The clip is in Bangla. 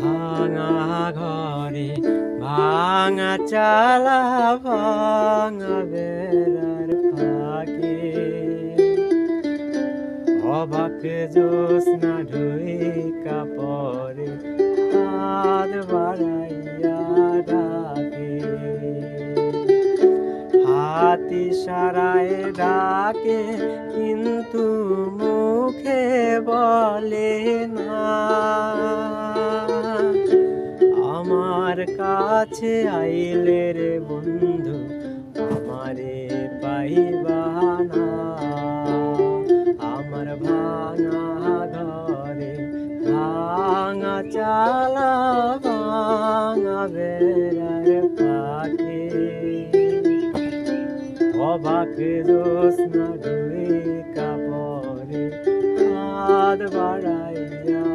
ভাঙা ঘরে ভাঙা চালা, ভাঙা বেড়ার ফাঁকে। অবাক জোৎস্না ঢুই কাপড়ে, হাত বাড়াইয়া ডাকে। হাতি সারায় ডাকে, কিন্তু মুখে বলে না। আমার কাছে আইলে রে বন্ধু, আমারে পাইবা না। আমার ভাঙা ঘরে ভাঙা চালা, ভাঙা বেড়ার পাখি। অবাক জোৎস্না দুই কাপড়ে হাত বাড়াইয়া